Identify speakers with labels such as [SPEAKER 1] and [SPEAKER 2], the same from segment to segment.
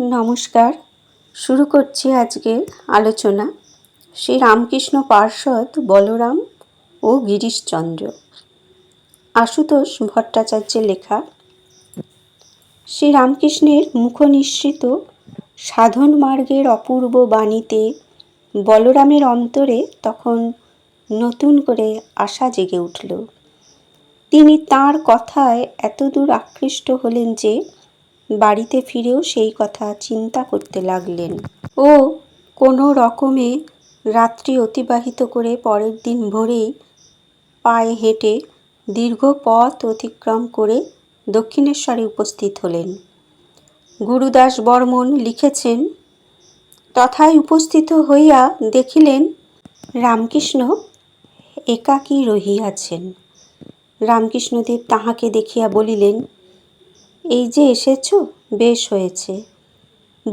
[SPEAKER 1] নমস্কার। শুরু করছি আজকের আলোচনা। শ্রী রামকৃষ্ণ পার্ষদ বলরাম ও গিরিশচন্দ্র। আশুতোষ ভট্টাচার্যের লেখা। শ্রী রামকৃষ্ণের মুখনিসৃত সাধন মার্গের অপূর্ব বাণীতে বলরামের অন্তরে তখন নতুন করে আশা জেগে উঠল। তিনি তার কথায় এতদূর আকৃষ্ট হলেন যে বাড়িতে ফিরেও সেই কথা চিন্তা করতে লাগলেন। ও কোনো রকমে রাত্রি অতিবাহিত করে পরের দিন ভোরেই পায়ে হেঁটে দীর্ঘ পথ অতিক্রম করে দক্ষিণেশ্বরে উপস্থিত হলেন। গুরুদাস বর্মন লিখেছেন, তথায় উপস্থিত হইয়া দেখিলেন রামকৃষ্ণ একাকী রহিয়াছেন। রামকৃষ্ণদেব তাহাকে দেখিয়া বলিলেন এই যে এসেছ, বেশ হয়েছে।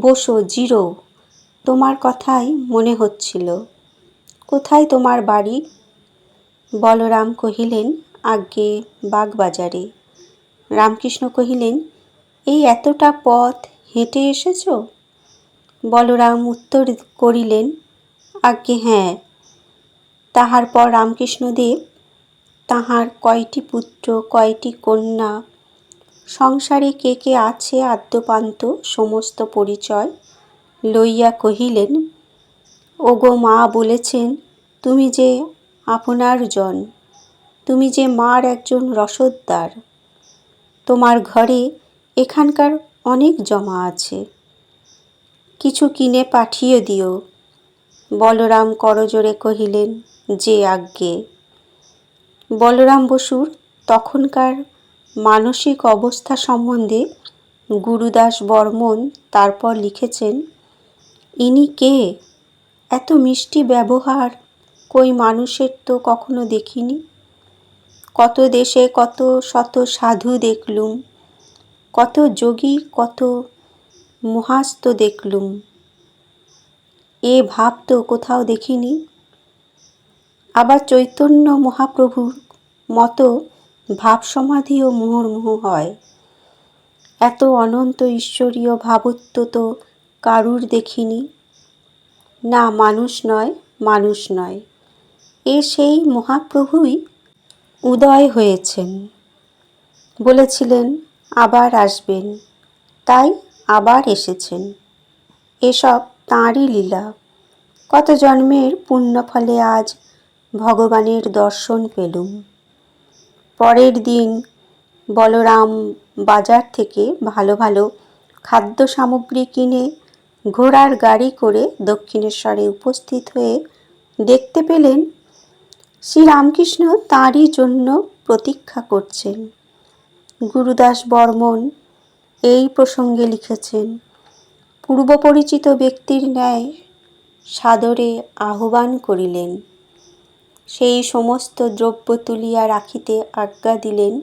[SPEAKER 1] বসো, জিরো। তোমার কথাই মনে হচ্ছিল। কোথায় তোমার বাড়ি? বলরাম কহিলেন, আজ্ঞে, বাগবাজারে। রামকৃষ্ণ কহিলেন, এই এতটা পথ হেঁটে এসেছ? বলরাম উত্তর করিলেন, আজ্ঞে হ্যাঁ। তাহার পর রামকৃষ্ণদেব, তাহার কয়টি পুত্র, কয়টি কন্যা সংসারে কে কে আছে আদ্যপান্ত, সমস্ত পরিচয়? লইয়া কহিলেন, ওগো মা বলেছেন, তুমি যে আপনার জন, তুমি যে মার একজন রসদদার, তোমার ঘরে এখানকার অনেক জমা আছে। কিছু কিনে পাঠিয়ে দিও। বলরাম করজোরে কহিলেন, যে আজ্ঞে। বলরাম বসুর তখনকার মানসিক অবস্থা সম্বন্ধে গুরুদাস বর্মন তারপর লিখেছেন, ইনি কে? এত মিষ্টি ব্যবহার কই মানুষের তো কখনো দেখিনি। কত দেশে কত শত সাধু দেখলুম, কত যোগী, কত মহাস্ত দেখলুম। এ ভাব তো কোথাও দেখিনি। আবার চৈতন্য মহাপ্রভুর মতো ভাবসমাধিও মুহুর্মুহু হয়। এত অনন্ত ঈশ্বরীয় ভাবত্ব তো কারুর দেখিনি। না, মানুষ নয় মানুষ নয়। এ সেই মহাপ্রভুই উদয় হয়েছেন। বলেছিলেন, আবার আসবেন। তাই আবার এসেছেন। এসব তাঁরই লীলা। কত জন্মের পুণ্যফলে আজ ভগবানের দর্শন পেলুম। পরের দিন বলরাম বাজার থেকে ভালো ভালো খাদ্য সামগ্রী কিনে ঘোড়ার গাড়ি করে দক্ষিণেশ্বরে উপস্থিত হয়ে দেখতে পেলেন শ্রীরামকৃষ্ণ তাঁরই জন্য প্রতীক্ষা করছেন। গুরুদাস বর্মন এই প্রসঙ্গে লিখেছেন পূর্ব পরিচিত ব্যক্তির ন্যায় সাদরে আহ্বান করিলেন। সেই সমস্ত দ্রব্য তুলিয়া রাখিতে আজ্ঞা দিলেন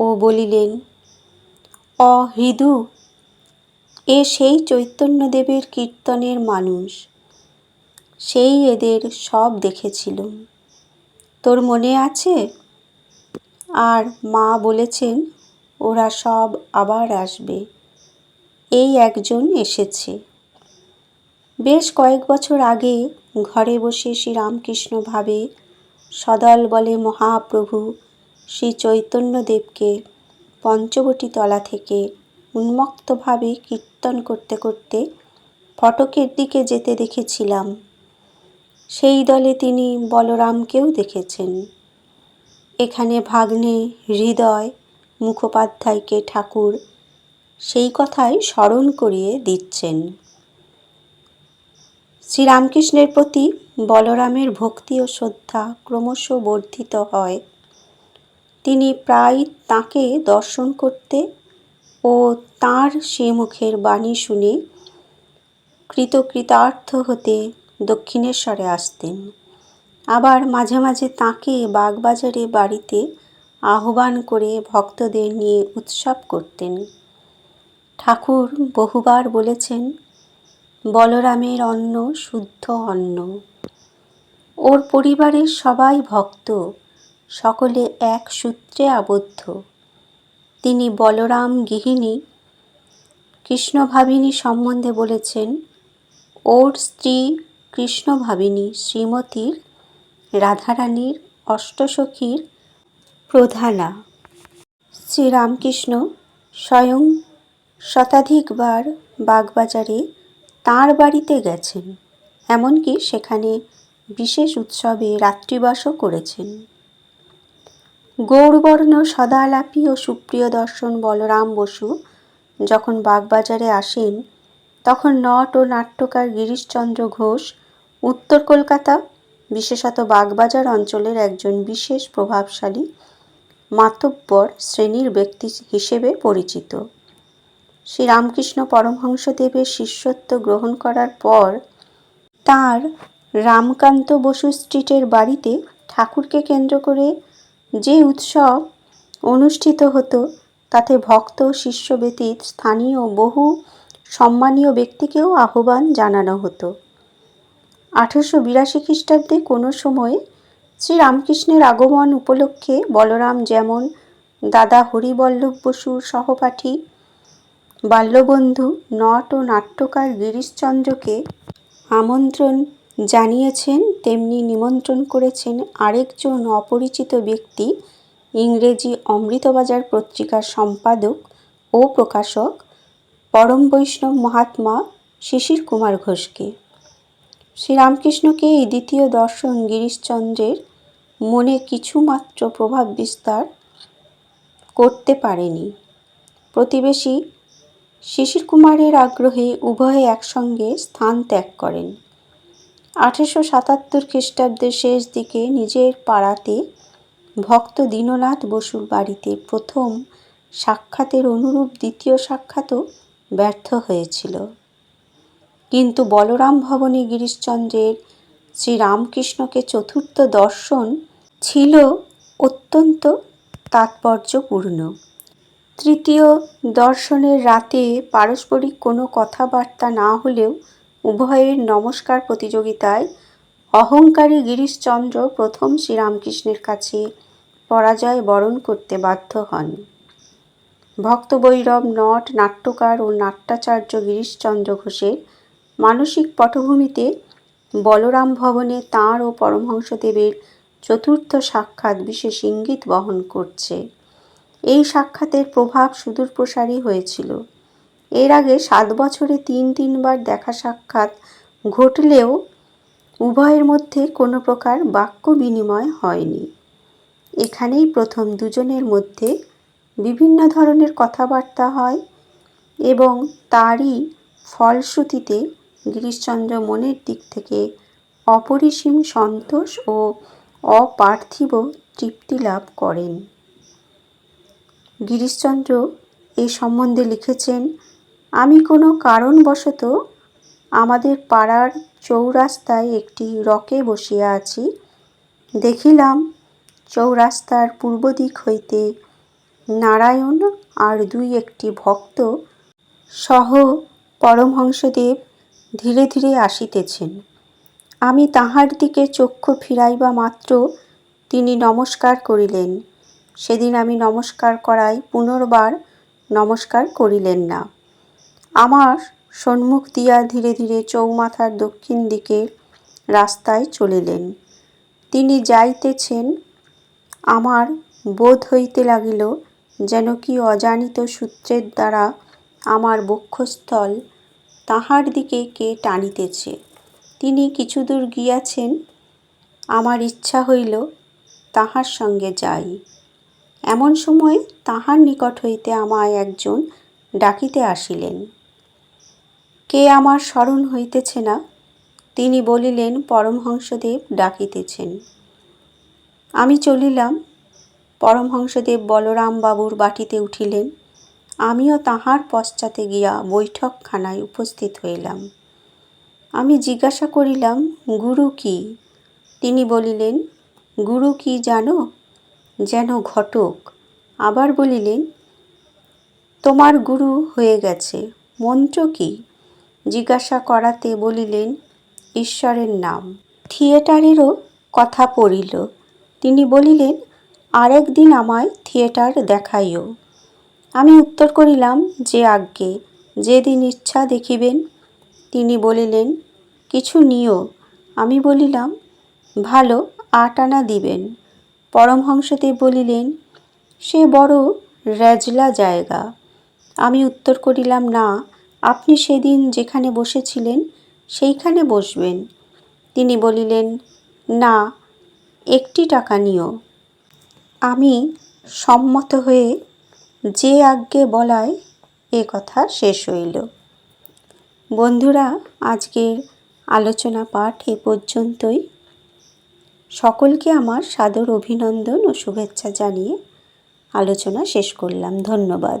[SPEAKER 1] ও বলিলেন অহৃদু এ সেই চৈতন্যদেবের কীর্তনের মানুষ। সেই এদের সব দেখেছিলুম। তোর মনে আছে? আর মা বলেছেন, ওরা সব আবার আসবে। এই একজন এসেছে। বেশ কয়েক বছর আগে ঘরে বসে শ্রীরামকৃষ্ণ ভাবে সদল বলে মহাপ্রভু শ্রী চৈতন্যদেবকে পঞ্চবটী তলা থেকে উন্মুক্তভাবে কীর্তন করতে করতে ফটকের দিকে যেতে দেখেছিলাম। সেই দলে তিনি বলরামকেও দেখেছেন। এখানে ভাগ্নে, হৃদয়, মুখোপাধ্যায়কে ঠাকুর সেই কথাই স্মরণ করিয়ে দিচ্ছেন। শ্রীরামকৃষ্ণের প্রতি বলরামের ভক্তি ও শ্রদ্ধা ক্রমশ বর্ধিত হয়। তিনি প্রায় তাঁকে দর্শন করতে ও তাঁর সে মুখের বাণী শুনে কৃতকৃতার্থ হতে দক্ষিণেশ্বরে আসতেন। আবার মাঝে মাঝে তাঁকে বাগবাজারে বাড়িতে আহ্বান করে ভক্তদের নিয়ে উৎসব করতেন। ঠাকুর বহুবার বলেছেন, বলরামের অন্ন শুদ্ধ অন্ন। ওর পরিবারের সবাই ভক্ত, সকলে এক সূত্রে আবদ্ধ। তিনি বলরাম গৃহিণী। কৃষ্ণভাবিনী সম্বন্ধে বলেছেন, ওর স্ত্রী কৃষ্ণভাবিনী শ্রীমতীর, রাধারানীর অষ্টসখীর প্রধানা। শ্রীরামকৃষ্ণ স্বয়ং শতাধিকবার বাগবাজারে তাঁর বাড়িতে গেছেন, এমনকি সেখানে বিশেষ উৎসবে রাত্রিবাসও করেছেন। গৌরবর্ণ সদালাপী ও সুপ্রিয় দর্শন বলরাম বসু যখন বাগবাজারে আসেন, তখন নট ও নাট্যকার গিরিশচন্দ্র ঘোষ উত্তর কলকাতা, বিশেষত বাগবাজার অঞ্চলের একজন বিশেষ প্রভাবশালী, মাতব্বর শ্রেণির ব্যক্তি হিসেবে পরিচিত। শ্রীরামকৃষ্ণ পরমহংসদেবের শিষ্যত্ব গ্রহণ করার পর তার রামকান্ত বসু স্ট্রিটের বাড়িতে ঠাকুরকে কেন্দ্র করে যে উৎসব অনুষ্ঠিত হতো, তাতে ভক্ত, শিষ্য ব্যতীত স্থানীয় বহু সম্মানীয় ব্যক্তিকেও আহ্বান জানানো হতো। আঠেরোশো বিরাশি খ্রিস্টাব্দে কোনো সময় শ্রীরামকৃষ্ণের আগমন উপলক্ষে বলরাম যেমন দাদা হরিবল্লভ বসুর সহপাঠী, বাল্যবন্ধু, নট ও নাট্যকার গিরিশচন্দ্রকে আমন্ত্রণ জানিয়েছেন, তেমনি নিমন্ত্রণ করেছেন আরেকজন অপরিচিত ব্যক্তি, ইংরেজি অমৃতবাজার পত্রিকার সম্পাদক ও প্রকাশক পরম বৈষ্ণব মহাত্মা শিশির কুমার ঘোষকে। শ্রীরামকৃষ্ণকে এই দ্বিতীয় দর্শন গিরিশচন্দ্রের মনে কিছুমাত্র প্রভাব বিস্তার করতে পারেনি। প্রতিবেশী শিশির কুমারের আগ্রহে উভয়ে একসঙ্গে স্থান ত্যাগ করেন। আঠেরোশো সাতাত্তর খ্রিস্টাব্দের শেষ দিকে নিজের পাড়াতে ভক্ত দীননাথ বসুর বাড়িতে প্রথম সাক্ষাতের অনুরূপ দ্বিতীয় সাক্ষাৎও ব্যর্থ হয়েছিল। কিন্তু বলরাম ভবনে গিরিশচন্দ্রের শ্রীরামকৃষ্ণকে চতুর্থ দর্শন ছিল অত্যন্ত তাৎপর্যপূর্ণ। তৃতীয় দর্শনের রাতে পারস্পরিক কোনো কথাবার্তা না হলেও উভয়ের নমস্কার প্রতিযোগিতায় অহংকারী গিরিশচন্দ্র প্রথম শ্রীরামকৃষ্ণের কাছে পরাজয় বরণ করতে বাধ্য হন। ভক্তবৈরব, নট, নাট্যকার ও নাট্যাচার্য গিরিশচন্দ্র ঘোষের মানসিক পটভূমিতে বলরাম ভবনে তাঁর ও পরমহংসদেবের চতুর্থ সাক্ষাৎ বিশেষ ইঙ্গিত বহন করছে। এই সাক্ষাতের প্রভাব সুদূরপ্রসারী হয়েছিল। এর আগে সাত বছরে তিন তিনবার দেখা সাক্ষাৎ ঘটলেও উভয়ের মধ্যে কোনো প্রকার বাক্য বিনিময় হয়নি। এখানেই প্রথম দুজনের মধ্যে বিভিন্ন ধরনের কথাবার্তা হয় এবং তারই ফলশ্রুতিতে গিরিশচন্দ্র মনের দিক থেকে অপরিসীম সন্তোষ ও অপার্থিব তৃপ্তি লাভ করেন। গিরিশচন্দ্র এ সম্বন্ধে লিখেছেন আমি কোনো কারণবশত আমাদের পাড়ার চৌরাস্তায় একটি রকে বসিয়া আছি। দেখিলাম চৌরাস্তার পূর্ব দিক হইতে নারায়ণ আর দুই একটি ভক্ত সহ পরমহংসদেব ধীরে ধীরে আসিতেছেন। আমি তাহার দিকে চক্ষু ফিরাইবা মাত্র তিনি নমস্কার করিলেন। সেদিন আমি নমস্কার করাই পুনর্বার নমস্কার করিলেন না। আমার সন্মুখ দিয়া ধীরে ধীরে চৌমাথার দক্ষিণ দিকে রাস্তায় চলিলেন। তিনি যাইতেছেন, আমার বোধ হইতে লাগিল যেন কি অজানিত সূত্রের দ্বারা আমার বক্ষস্থল তাহার দিকে কে টানিতেছে। তিনি কিছু দূর গিয়াছেন, আমার ইচ্ছা হইল তাহার সঙ্গে যাই। এমন সময় তাহার নিকট হইতে আমায় একজন ডাকিতে আসিলেন। কে আমার স্মরণ হইতেছে না? তিনি বলিলেন, পরমহংসদেব ডাকিতেছেন। আমি চলিলাম। পরমহংসদেব বলরাম বাবুর বাটিতে উঠিলেন। আমিও তাহার পশ্চাতে গিয়া বৈঠকখানায় উপস্থিত হইলাম। আমি জিজ্ঞাসা করিলাম, গুরু কি? তিনি বলিলেন, গুরু কি জানো? যেন ঘটক। আবার বলিলেন, তোমার গুরু হয়ে গেছে। মন্ত্র কি? জিজ্ঞাসা করাতে বলিলেন, ঈশ্বরের নাম। থিয়েটারেরও কথা পড়িল। তিনি বলিলেন, আরেক দিন আমায় থিয়েটার দেখাইও। আমি উত্তর করিলাম, যে আজ্ঞে, যেদিন ইচ্ছা দেখিবেন। তিনি বলিলেন, কিছু নিও। আমি বলিলাম, ভালো, আট আনা দিবেন। পরমহংসদেব বলিলেন, সে বড় র্যাজলা জায়গা। আমি উত্তর করিলাম, না আপনি সেদিন যেখানে বসেছিলেন, সেইখানে বসবেন। তিনি বলিলেন, না, একটি টাকা নিও। আমি সম্মত হয়ে যে আজ্ঞে বলায় এ কথা শেষ হইল। বন্ধুরা, আজকের আলোচনা পাঠ এ পর্যন্তই। সকলকে আমার সাদর অভিনন্দন ও শুভেচ্ছা জানিয়ে আলোচনা শেষ করলাম। ধন্যবাদ।